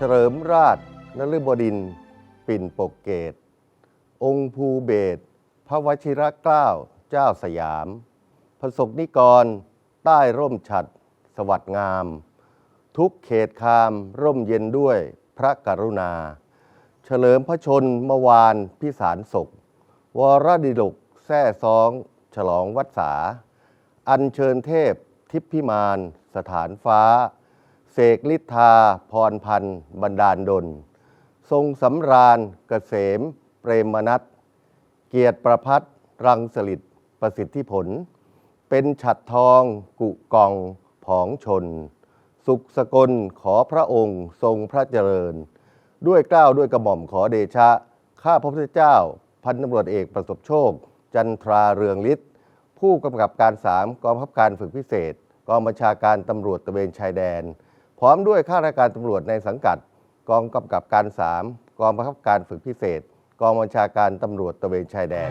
เฉลิมราชนฤบดิน ปิ่นปกเกต องค์ภูเบศพระวชิรเกล้าเจ้าสยามพระศกนิกร ใต้ร่มฉัด สวัสดงาม ทุกเขตคามร่มเย็นด้วยพระกรุณา เฉลิมพระชนเมื่อวานพิสารศก วรดิลกแท่ซอง ฉลองวัดษาอัญเชิญเทพทิพพิมาน สถานฟ้า เสกลิทธาพรพันธ์บรรดาลดล ทรงสำราญเกษม เปรมนัทเกียรติประพัฒรังสลิดประสิทธิผล เป็นฉัดทองกุกองผองชน สุขสกลขอพระองค์ทรงพระเจริญ ด้วยเกล้าวด้วยกระหม่อมขอเดชะ ข้าพระพุทธเจ้า พันตำรวจเอกประสบโชค จันทราเรืองฤทธิ์ผู้กำกับการ3กองบังคับการฝึกพิเศษ กองบัญชาการตำรวจตะเวนชายแดน พร้อมด้วยข้าราชการตำรวจในสังกัด กองกำกับการ 3 กองบังคับการฝึกพิเศษ กองบัญชาการตำรวจตระเวนชายแดน